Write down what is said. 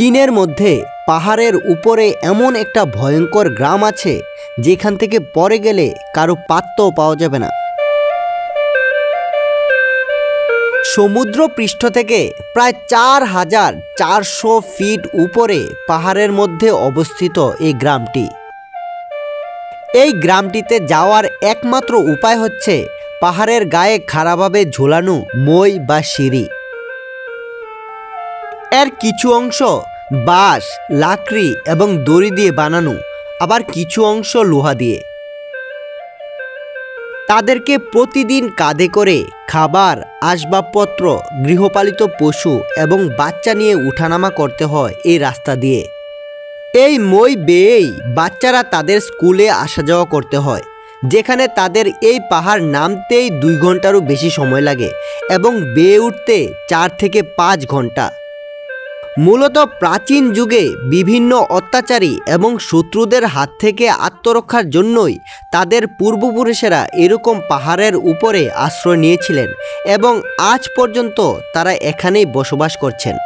চীনের মধ্যে পাহাড়ের উপরে এমন একটা ভয়ঙ্কর গ্রাম আছে, যেখান থেকে পরে গেলে কারও পাত্তাও পাওয়া যাবে না। সমুদ্র পৃষ্ঠ থেকে প্রায় চার হাজার চারশো ফিট উপরে পাহাড়ের মধ্যে অবস্থিত এই গ্রামটি। এই গ্রামটিতে যাওয়ার একমাত্র উপায় হচ্ছে পাহাড়ের গায়ে খাড়াভাবে ঝোলানো মই বা সিঁড়ি। এর কিছু অংশ বাঁশ, লাকড়ি এবং দড়ি দিয়ে বানানো, আবার কিছু অংশ লোহা দিয়ে। তাদেরকে প্রতিদিন কাঁধে করে খাবার, আসবাবপত্র, গৃহপালিত পশু এবং বাচ্চা নিয়ে উঠানামা করতে হয় এই রাস্তা দিয়ে। এই মই বেয়েই বাচ্চারা তাদের স্কুলে আসা যাওয়া করতে হয়, যেখানে তাদের এই পাহাড় নামতেই দুই ঘন্টারও বেশি সময় লাগে এবং বেয়ে উঠতে চার থেকে পাঁচ ঘণ্টা। মূলত প্রাচীন যুগে বিভিন্ন অত্যাচারী এবং শত্রুদের হাত থেকে আত্মরক্ষার জন্যই তাদের পূর্বপুরুষেরা এরকম পাহাড়ের উপরে আশ্রয় নিয়েছিলেন এবং আজ পর্যন্ত তারা এখানেই বসবাস করছেন।